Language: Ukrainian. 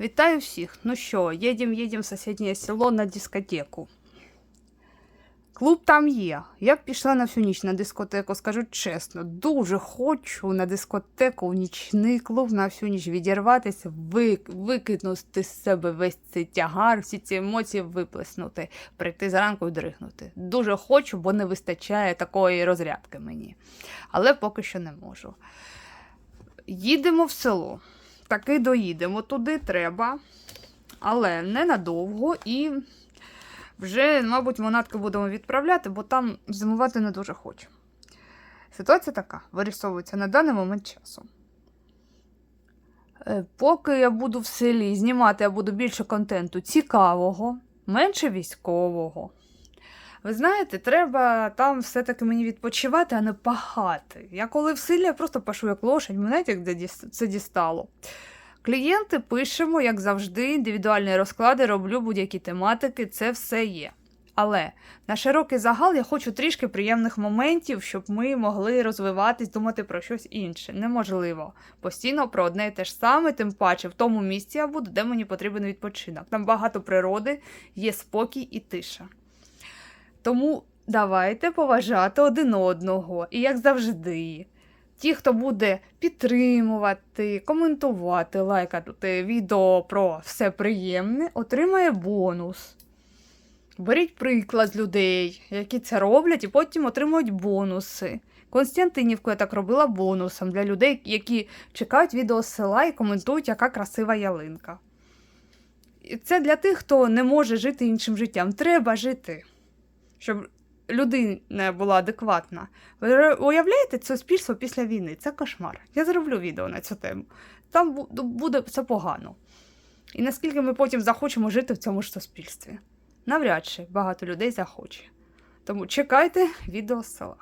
Вітаю всіх. Ну що, їдем, їдем в сусіднє село на дискотеку. Клуб там є. Я б пішла на всю ніч на дискотеку, скажу чесно. Дуже хочу на дискотеку, в нічний клуб на всю ніч відірватися, вик... викинути з себе весь цей тягар, всі ці емоції виплеснути, прийти зранку і дригнути. Дуже хочу, бо не вистачає такої розрядки мені. Але поки що не можу. Їдемо в село. Таки доїдемо. Туди треба, але ненадовго і вже, мабуть, монатки будемо відправляти, бо там зимувати не дуже хочу. Ситуація така вирісовується на даний момент часу. Е, Поки я буду в селі знімати, я буду більше контенту цікавого, менше військового. Ви знаєте, треба там все-таки мені відпочивати, а не пахати. Я коли в селі, я просто пашу як лошадь, мене як це дістало. Клієнти пишемо, як завжди, індивідуальні розклади, роблю будь-які тематики, це все є. Але на широкий загал я хочу трішки приємних моментів, щоб ми могли розвиватись, думати про щось інше. Неможливо. Постійно про одне і те ж саме, тим паче в тому місці я буду, де мені потрібен відпочинок. Там багато природи, є спокій і тиша. Тому давайте поважати один одного. І як завжди, ті, хто буде підтримувати, коментувати, лайкати відео про все приємне, отримає бонус. Беріть приклад людей, які це роблять, і потім отримують бонуси. Константинівку я так робила бонусом для людей, які чекають відео з села і коментують, яка красива ялинка. Це для тих, хто не може жити іншим життям. Треба жити, щоб людина була адекватна. Ви уявляєте суспільство після війни? Це кошмар. Я зроблю відео на цю тему. Там буде все погано. І наскільки ми потім захочемо жити в цьому ж суспільстві? Навряд чи багато людей захоче. Тому чекайте відео з села.